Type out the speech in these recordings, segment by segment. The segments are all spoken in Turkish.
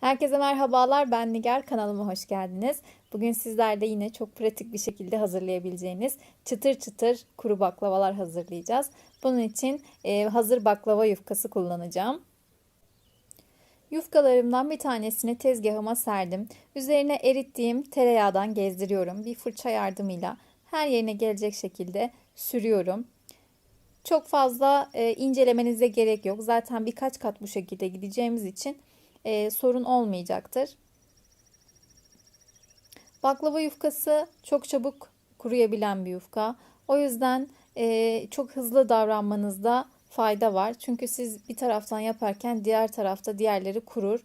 Herkese merhabalar. Ben Nigar. Kanalıma hoş geldiniz. Bugün sizler de yine çok pratik bir şekilde hazırlayabileceğiniz çıtır çıtır kuru baklavalar hazırlayacağız. Bunun için e, hazır baklava yufkası kullanacağım. Yufkalarımdan bir tanesini tezgahıma serdim. Üzerine erittiğim tereyağdan gezdiriyorum. Bir fırça yardımıyla her yerine gelecek şekilde sürüyorum. Çok fazla e, incelemenize gerek yok. Zaten birkaç kat bu şekilde gideceğimiz için e, sorun olmayacaktır. Baklava yufkası çok çabuk kuruyabilen bir yufka. O yüzden e, çok hızlı davranmanızda fayda var. Çünkü siz bir taraftan yaparken diğer tarafta diğerleri kurur.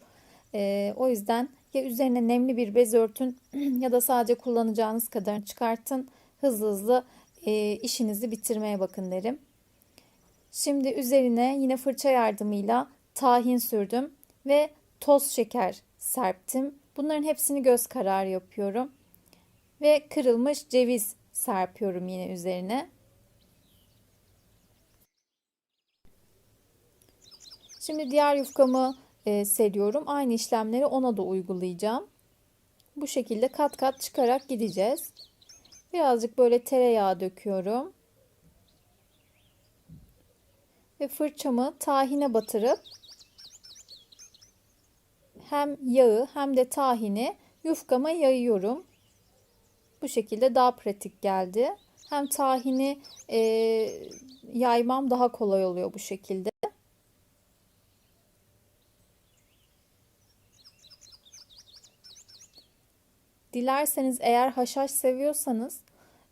E, o yüzden ya üzerine nemli bir bez örtün ya da sadece kullanacağınız kadarını çıkartın. Hızlı hızlı e, işinizi bitirmeye bakın derim. Şimdi üzerine yine fırça yardımıyla tahin sürdüm ve toz şeker serptim. Bunların hepsini göz kararı yapıyorum. Ve kırılmış ceviz serpiyorum yine üzerine. Şimdi diğer yufkamı e, seriyorum. Aynı işlemleri ona da uygulayacağım. Bu şekilde kat kat çıkarak gideceğiz. Birazcık böyle tereyağı döküyorum. Ve fırçamı tahine batırıp hem yağı hem de tahini yufkama yayıyorum. Bu şekilde daha pratik geldi. Hem tahini e, yaymam daha kolay oluyor bu şekilde. Dilerseniz eğer haşhaş seviyorsanız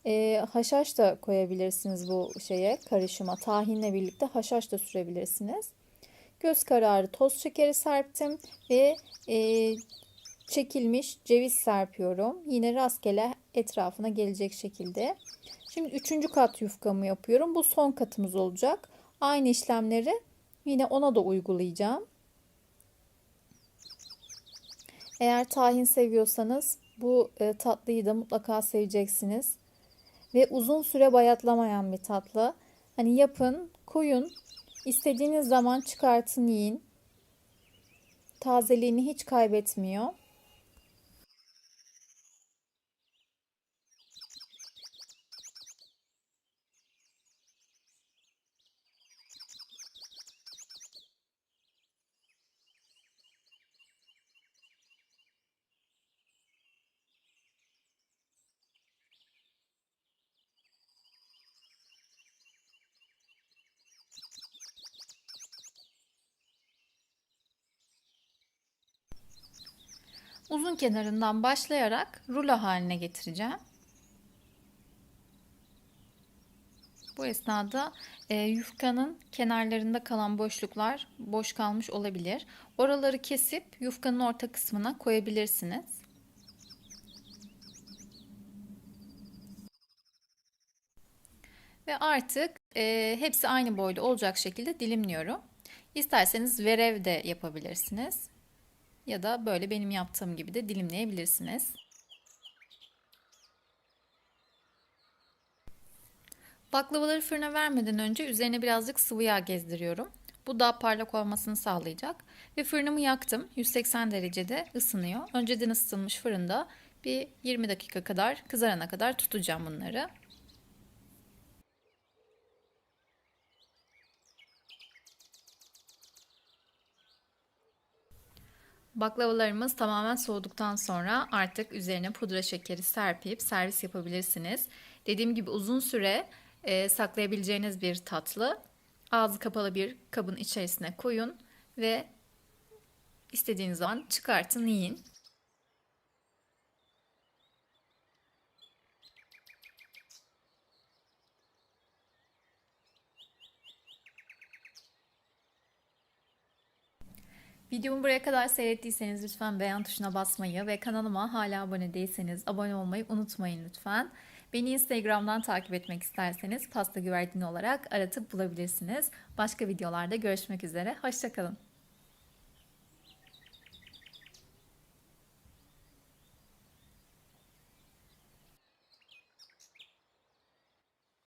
e, haşhaş da koyabilirsiniz bu şeye karışıma. Tahinle birlikte haşhaş da sürebilirsiniz. Göz kararı toz şekeri serptim ve e, çekilmiş ceviz serpiyorum. Yine rastgele etrafına gelecek şekilde. Şimdi üçüncü kat yufkamı yapıyorum. Bu son katımız olacak. Aynı işlemleri yine ona da uygulayacağım. Eğer tahin seviyorsanız bu e, tatlıyı da mutlaka seveceksiniz. Ve uzun süre bayatlamayan bir tatlı. Hani yapın, koyun, İstediğiniz zaman çıkartın yiyin. Tazeliğini hiç kaybetmiyor. Uzun kenarından başlayarak rulo haline getireceğim. Bu esnada e, yufkanın kenarlarında kalan boşluklar boş kalmış olabilir. Oraları kesip yufkanın orta kısmına koyabilirsiniz. Ve artık e, hepsi aynı boyda olacak şekilde dilimliyorum. İsterseniz verev de yapabilirsiniz. Ya da böyle benim yaptığım gibi de dilimleyebilirsiniz. Baklavaları fırına vermeden önce üzerine birazcık sıvı yağ gezdiriyorum. Bu daha parlak olmasını sağlayacak. Ve fırınımı yaktım. 180 derecede ısınıyor. Önceden ısıtılmış fırında bir 20 dakika kadar kızarana kadar tutacağım bunları. Baklavalarımız tamamen soğuduktan sonra artık üzerine pudra şekeri serpip servis yapabilirsiniz. Dediğim gibi uzun süre e, saklayabileceğiniz bir tatlı. Ağzı kapalı bir kabın içerisine koyun ve istediğiniz zaman çıkartın yiyin. Videomu buraya kadar seyrettiyseniz lütfen beğen tuşuna basmayı ve kanalıma hala abone değilseniz abone olmayı unutmayın lütfen. Beni Instagram'dan takip etmek isterseniz pasta güvercini olarak aratıp bulabilirsiniz. Başka videolarda görüşmek üzere. Hoşçakalın.